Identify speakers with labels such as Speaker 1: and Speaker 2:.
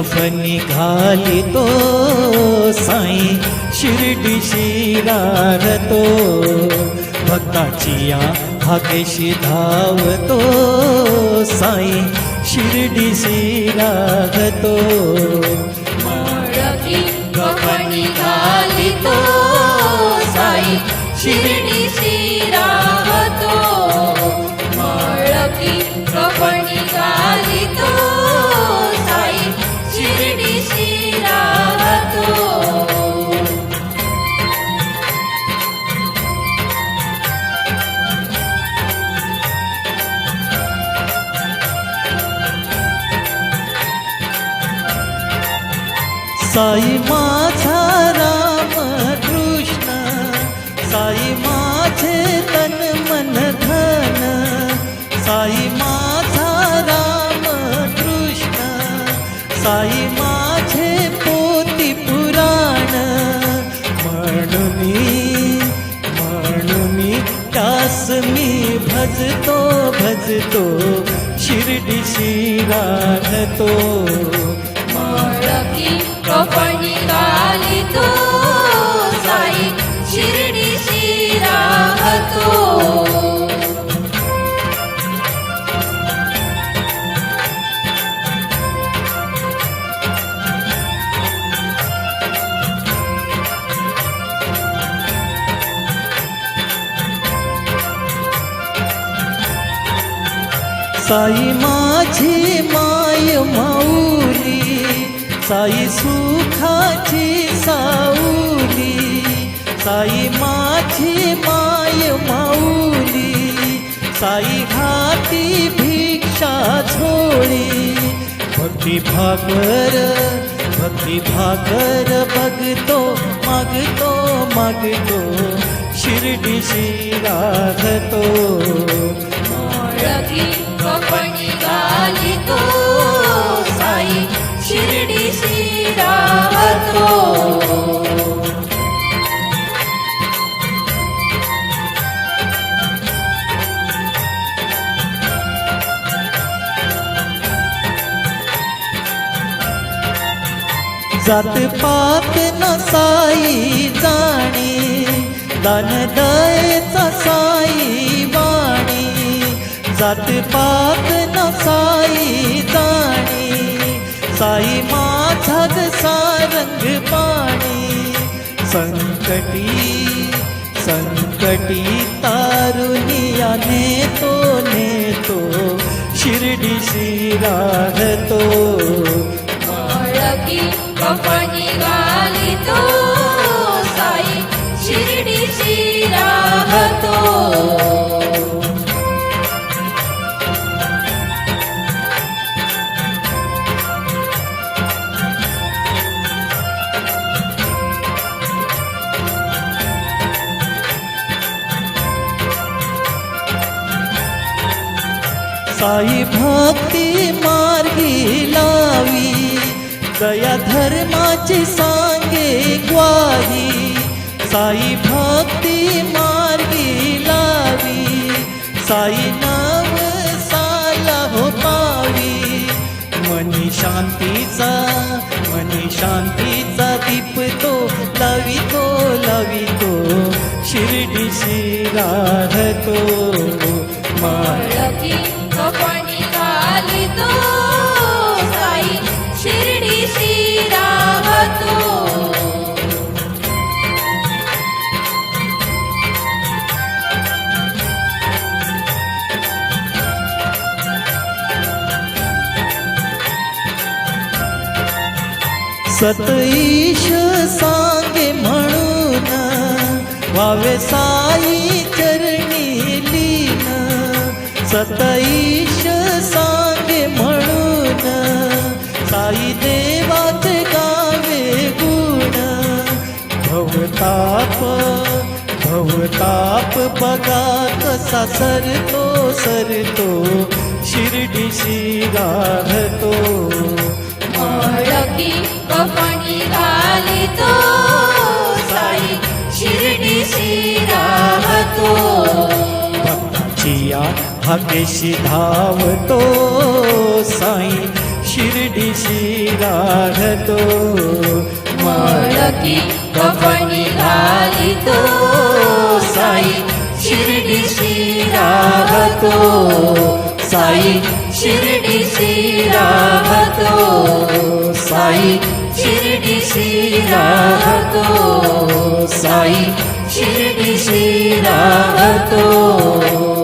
Speaker 1: कफनी घाली तो साई शिर्डीशी राहतो भक्ताची या भागेशी धावतो साई
Speaker 2: शिर्डी शिरार तो. कफनी घाली तो साई शिर्डी
Speaker 1: साई माझा राम कृष्ण साई माझे तन मन धन साई माझा राम कृष्ण साई माझे पोती पुराण। म्हणून म्हणून त्यास मी भजतो भजतो शिर्डी राहतो
Speaker 2: मळकी साई
Speaker 1: माझी माय माऊली साई सुखाची साऊली साई माझी माय माऊली साई घाती भिक्षा झोळी. भक्ती भाकर भक्ती भाकर बघतो मागतो मागतो शिर्डीशी राहतो
Speaker 2: मळकी कपणी घालितो
Speaker 1: जात पात नसाई जाणे दानदयेचा साई वाणी. जात पात नसाई जाणे साई माझा सारंग पाणी. संकटी संकटी तारुनिया नेतो नेतो शिर्डीशी राहतो
Speaker 2: मळकी कपणी घालितो साई शिर्डीशी राहतो
Speaker 1: साई भक्ती मार्गी लावी दया धर्माची सांगे ग्वाही साई भक्ती मार्गी लावी साई नाव साला हो पावी. मनी शांतीचा मनी शांतीचा दीप तो लावितो लावितो. शिर्डी शिराधतो माया सतईश सांगे म्हणून वावे साई चरणी लीन. सतईश सांगे म्हणून साई देवात गावे गुण. भवताप भवताप बघा कसा सरतो सरतो. शिर्डीशी राहतो
Speaker 2: मळकी कपणी घालितो साई शिर्डीशी राहतो
Speaker 1: भक्ताची या हाकेशी धावतो साई
Speaker 3: शिर्डीशी राहतो
Speaker 1: मळकी कपणी घालितो साई शिर्डीशी राहतो साई शिर्डीशी राहतो साई श्री श्रीनाहतो सानाहतो